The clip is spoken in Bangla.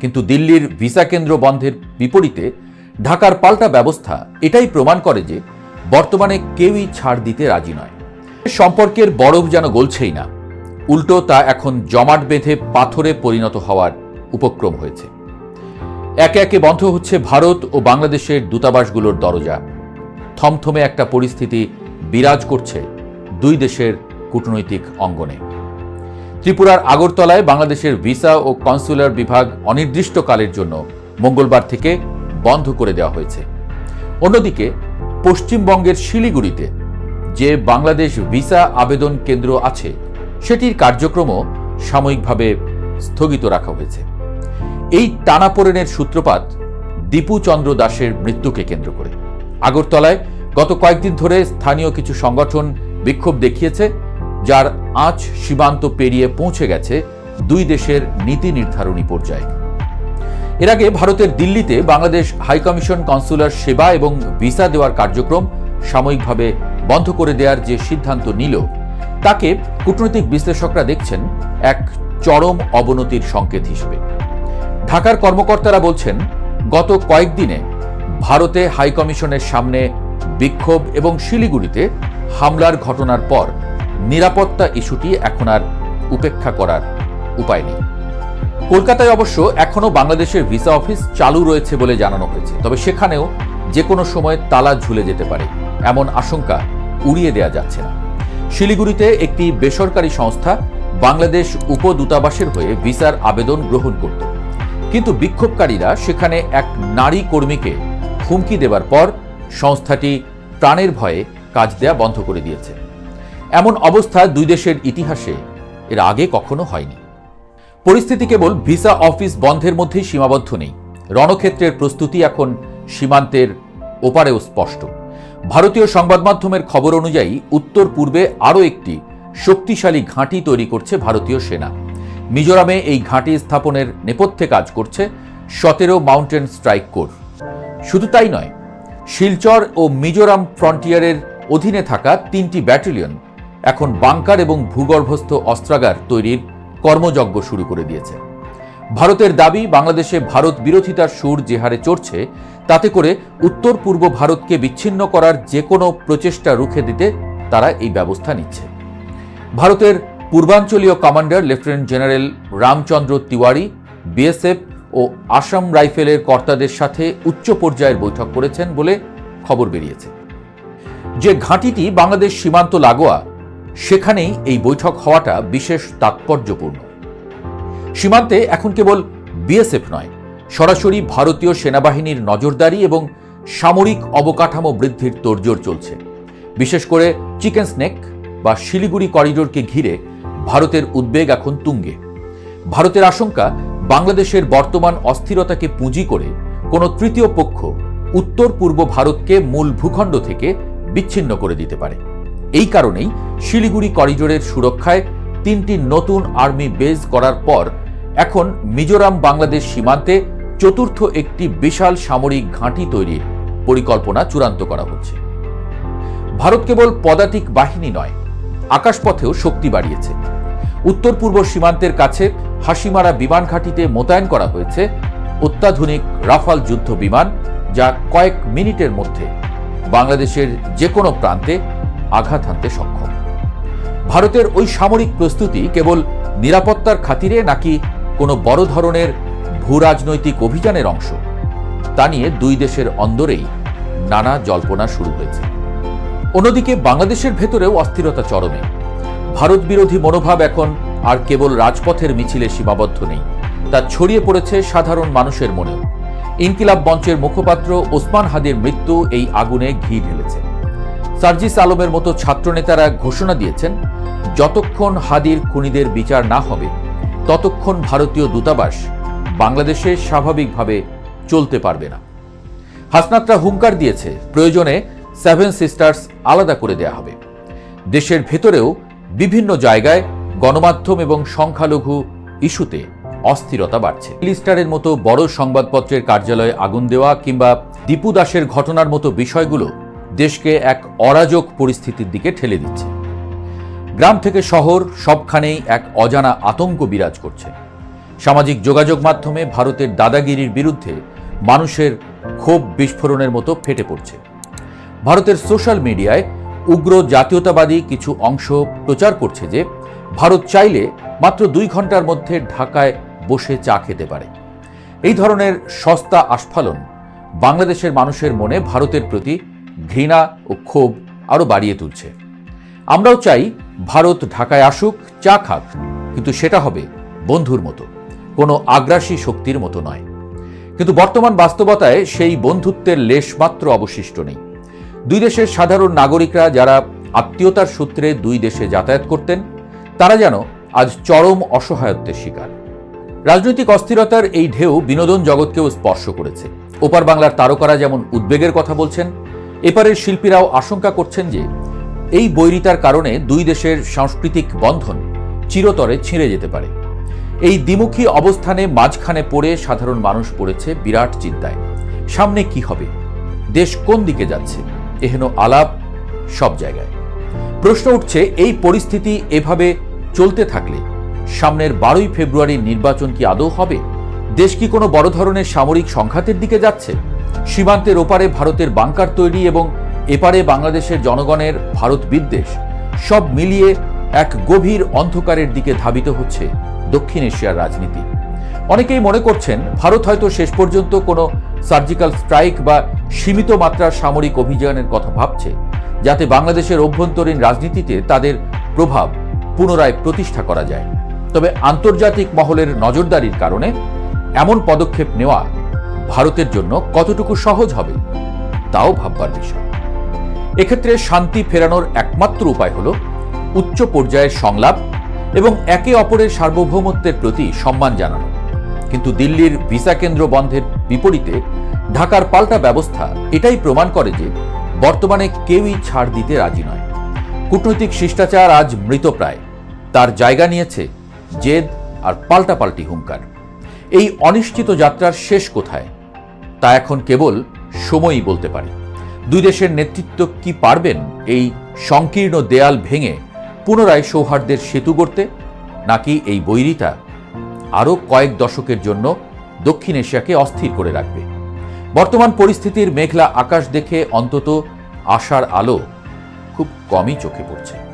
কিন্তু দিল্লির ভিসা কেন্দ্র বন্ধের বিপরীতে ঢাকার পাল্টা ব্যবস্থা এটাই প্রমাণ করে যে বর্তমানে কেউই ছাড় দিতে রাজি নয়। সম্পর্কের বরফ যেন গলছেই না। উল্টো তা এখন জমাট বেঁধে পাথরে পরিণত হওয়ার উপক্রম হয়েছে। একে একে বন্ধ হচ্ছে ভারত ও বাংলাদেশের দূতাবাসগুলোর দরজা। থমথমে একটা পরিস্থিতি বিরাজ করছে দুই দেশের কূটনৈতিক অঙ্গনে। ত্রিপুরার আগরতলায় বাংলাদেশের ভিসা ও কনসুলার বিভাগ অনির্দিষ্টকালের জন্য মঙ্গলবার থেকে বন্ধ করে দেওয়া হয়েছে। অন্যদিকে, পশ্চিমবঙ্গের শিলিগুড়িতে যে বাংলাদেশ ভিসা আবেদন কেন্দ্র আছে, সেটির কার্যক্রমও সাময়িকভাবে স্থগিত রাখা হয়েছে। এই টানাপোড়েনের সূত্রপাত দীপু চন্দ্র দাসের মৃত্যুকে কেন্দ্র করে। আগরতলায় গত কয়েকদিন ধরে স্থানীয় কিছু সংগঠন বিক্ষোভ দেখিয়েছে যার আঁচ সীমান্ত পেরিয়ে পৌঁছে গেছে দুই দেশের নীতি নির্ধারণী পর্যায়ে। এর আগে ভারতের দিল্লিতে বাংলাদেশ হাইকমিশন কনসুলার সেবা এবং ভিসা দেওয়ার কার্যক্রম সাময়িকভাবে বন্ধ করে দেওয়ার যে সিদ্ধান্ত নিল, তাকে কূটনৈতিক বিশ্লেষকরা দেখছেন এক চরম অবনতির সংকেত হিসেবে। ঢাকার কর্মকর্তারা বলছেন, গত কয়েকদিনে ভারতে হাইকমিশনের সামনে বিক্ষোভ এবং শিলিগুড়িতে হামলার ঘটনার পর নিরাপত্তা ইস্যুটি এখন আর উপেক্ষা করার উপায় নেই। কলকাতায় অবশ্য এখনও বাংলাদেশের ভিসা অফিস চালু রয়েছে বলে জানানো হয়েছে, তবে সেখানেও যে কোনো সময় তালা ঝুলে যেতে পারে, এমন আশঙ্কা উড়িয়ে দেওয়া যাচ্ছে না। শিলিগুড়িতে একটি বেসরকারি সংস্থা বাংলাদেশ উপদূতাবাসের হয়ে ভিসার আবেদন গ্রহণ করত। কিন্তু বিক্ষোভকারীরা সেখানে এক নারী কর্মীকে হুমকি দেবার পর সংস্থাটি প্রাণের ভয়ে কাজ দেয়া বন্ধ করে দিয়েছে। এমন অবস্থা দুই দেশের ইতিহাসে এর আগে কখনো হয়নি। পরিস্থিতি কেবল ভিসা অফিস বন্ধের মধ্যেই সীমাবদ্ধ নেই। রণক্ষেত্রের প্রস্তুতি এখন সীমান্তের ওপারেও স্পষ্ট। ভারতীয় সংবাদ মাধ্যমের খবর অনুযায়ী উত্তর পূর্বে আরও একটি শক্তিশালী ঘাঁটি তৈরি করছে ভারতীয় সেনা। মিজোরামে এই ঘাঁটি স্থাপনের নেপথ্যে কাজ করছে সতেরো মাউন্টেন স্ট্রাইক কোর। শুধু তাই নয়, শিলচর ও মিজোরাম ফ্রন্টিয়ারের অধীনে থাকা তিনটি ব্যাটালিয়ন এখন বাংকার এবং ভূগর্ভস্থ অস্ত্রাগার তৈরির কর্মযজ্ঞ শুরু করে দিয়েছে। ভারতের দাবি, বাংলাদেশে ভারত বিরোধিতার সুর যে হারে চড়ছে, তাতে করে উত্তর পূর্ব ভারতকে বিচ্ছিন্ন করার যে কোনো প্রচেষ্টা রুখে দিতে তারা এই ব্যবস্থা নিচ্ছে। ভারতের পূর্বাঞ্চলীয় commander, lieutenant general Ramchandra Tiwari, BSF ও আসাম রাইফেলের কর্তাদের সাথে উচ্চ পর্যায়ের বৈঠক করেছেন বলে খবর বেরিয়েছে। যে ঘাঁটিটি বাংলাদেশ সীমান্ত লাগোয়া সেখানেই এই বৈঠক হওয়াটা বিশেষ তাৎপর্যপূর্ণ। সীমান্তে এখন কেবল বিএসএফ নয়, সরাসরি ভারতীয় সেনাবাহিনীর নজরদারি এবং সামরিক অবকাঠামো বৃদ্ধির তোড়জোড় চলছে। বিশেষ করে চিকেন স্নেক বা শিলিগুড়ি করিডোরকে ঘিরে ভারতের উদ্বেগ এখন তুঙ্গে। ভারতের আশঙ্কা, বাংলাদেশের বর্তমান অস্থিরতাকে পুঁজি করে কোনো তৃতীয় পক্ষ উত্তর পূর্ব ভারতকে মূল ভূখণ্ড থেকে বিচ্ছিন্ন করে দিতে পারে। এই কারণেই শিলিগুড়ি করিডোরের সুরক্ষায় তিনটি নতুন আর্মি বেজ করার পর এখন মিজোরাম বাংলাদেশ সীমান্তে চতুর্থ একটি বিশাল সামরিক ঘাঁটি তৈরির পরিকল্পনা চূড়ান্ত করা হচ্ছে। ভারত কেবল পদাতিক বাহিনী নয়, আকাশপথেও শক্তি বাড়িয়েছে। উত্তর পূর্ব সীমান্তের কাছে হাসিমারা বিমান ঘাঁটিতে মোতায়েন করা হয়েছে অত্যাধুনিক রাফাল যুদ্ধ বিমান, যা কয়েক মিনিটের মধ্যে বাংলাদেশের যে কোনো প্রান্তে আঘাত হানতে সক্ষম। ভারতের ওই সামরিক প্রস্তুতি কেবল নিরাপত্তার খাতিরে নাকি কোনো বড় ধরনের ভূরাজনৈতিক অভিযানের অংশ? তা নিয়ে দুই দেশের অন্দরেই নানা জল্পনা শুরু হয়েছে। অন্যদিকে বাংলাদেশের ভেতরেও অস্থিরতা চরমে। ভারত বিরোধী মনোভাব এখন আর কেবল রাজপথের মিছিলে সীমাবদ্ধ নেই। তা ছড়িয়ে পড়েছে সাধারণ মানুষের মনেও। ইনকিলাব মঞ্চের মুখপাত্র ওসমান হাদির মৃত্যু এই আগুনে ঘি ঢেলেছে। সার্জিস আলমের মতো ছাত্রনেতারা ঘোষণা দিয়েছেন, যতক্ষণ হাদির খুনিদের বিচার না হবে, ততক্ষণ ভারতীয় দূতাবাস বাংলাদেশে স্বাভাবিকভাবে চলতে পারবে না। হাসনাতরা হুঙ্কার দিয়েছে, প্রয়োজনে সেভেন সিস্টার্স আলাদা করে দেয়া হবে। দেশের ভেতরেও বিভিন্ন জায়গায় গণমাধ্যম এবং সংখ্যালঘু ইস্যুতে অস্থিরতা বাড়ছে। লিস্টারের মতো বড় সংবাদপত্রের কার্যালয়ে আগুন দেওয়া কিংবা দীপু দাসের ঘটনার মতো বিষয়গুলো দেশকে এক অরাজক পরিস্থিতির দিকে ঠেলে দিচ্ছে। গ্রাম থেকে শহর সবখানেই এক অজানা আতঙ্ক বিরাজ করছে। সামাজিক যোগাযোগ মাধ্যমে ভারতের দাদাগিরির বিরুদ্ধে মানুষের ক্ষোভ বিস্ফোরণের মতো ফেটে পড়ছে। ভারতের সোশ্যাল মিডিয়ায় উগ্র জাতীয়তাবাদী কিছু অংশ প্রচার করছে যে, ভারত চাইলে মাত্র দুই ঘণ্টার মধ্যে ঢাকায় বসে চা খেতে পারে। এই ধরনের সস্তা আস্ফালন বাংলাদেশের মানুষের মনে ভারতের প্রতি ঘৃণা ও ক্ষোভ আরও বাড়িয়ে তুলছে। আমরাও চাই ভারত ঢাকায় আসুক, চা খাক, কিন্তু সেটা হবে বন্ধুর মতো, কোনো আগ্রাসী শক্তির মতো নয়। কিন্তু বর্তমান বাস্তবতায় সেই বন্ধুত্বের লেশমাত্র অবশিষ্ট নেই। দুই দেশের সাধারণ নাগরিকরা যারা আত্মীয়তার সূত্রে দুই দেশে যাতায়াত করতেন, তারা যেন আজ চরম অসহায়ত্বের শিকার। রাজনৈতিক অস্থিরতার এই ঢেউ বিনোদন জগৎকেও স্পর্শ করেছে। ওপার বাংলার তারকারা যেমন উদ্বেগের কথা বলছেন এপারের শিল্পীরাও আশঙ্কা করছেন যে এই বৈরিতার কারণে দুই দেশের সাংস্কৃতিক বন্ধন চিরতরে ছিঁড়ে যেতে পারে। এই দ্বিমুখী অবস্থানে মাঝখানে পড়ে সাধারণ মানুষ পড়েছে বিরাট চিন্তায়। সামনে কি হবে? দেশ কোন দিকে যাচ্ছে? এহেন আলাপ সব জায়গায়। প্রশ্ন উঠছে, এই পরিস্থিতি এভাবে চলতে থাকলে সামনের বারোই ফেব্রুয়ারির নির্বাচন কি আদৌ হবে? দেশ কি কোনো বড় ধরনের সামরিক সংঘাতের দিকে যাচ্ছে? সীমান্তের ওপারে ভারতের বাংকার তৈরি এবং এপারে বাংলাদেশের জনগণের ভারত বিদ্বেষ, সব মিলিয়ে এক গভীর অন্ধকারের দিকে ধাবিত হচ্ছে দক্ষিণ এশিয়ার রাজনীতি। অনেকেই মনে করছেন ভারত হয়তো শেষ পর্যন্ত কোনো সার্জিক্যাল স্ট্রাইক বা সীমিত মাত্রার সামরিক অভিযানের কথা ভাবছে, যাতে বাংলাদেশের অভ্যন্তরীণ রাজনীতিতে তাদের প্রভাব পুনরায় প্রতিষ্ঠা করা যায়। তবে আন্তর্জাতিক মহলের নজরদারির কারণে এমন পদক্ষেপ নেওয়া ভারতের জন্য কতটুকু সহজ হবে, তাও ভাববার বিষয়। এক্ষেত্রে শান্তি ফেরানোর একমাত্র উপায় হল উচ্চ পর্যায়ের সংলাপ এবং একে অপরের সার্বভৌমত্বের প্রতি সম্মান জানানো। কিন্তু দিল্লির ভিসা কেন্দ্র বন্ধের বিপরীতে ঢাকার পাল্টা ব্যবস্থা এটাই প্রমাণ করে যে বর্তমানে কেউই ছাড় দিতে রাজি নয়। কূটনৈতিক শিষ্টাচার আজ মৃতপ্রায় তার জায়গা নিয়েছে জেদ আর পাল্টাপাল্টি হুঙ্কার। এই অনিশ্চিত যাত্রার শেষ কোথায়? তা এখন কেবল সময়ই বলতে পারে। দুই দেশের নেতৃত্ব কি পারবেন এই সংকীর্ণ দেয়াল ভেঙে পুনরায় সৌহার্দ্যের সেতু গড়তে? নাকি এই বৈরিতা আরও কয়েক দশকের জন্য দক্ষিণ এশিয়াকে অস্থির করে রাখবে? বর্তমান পরিস্থিতির মেঘলা আকাশ দেখে অন্তত আশার আলো খুব কমই চোখে পড়ছে।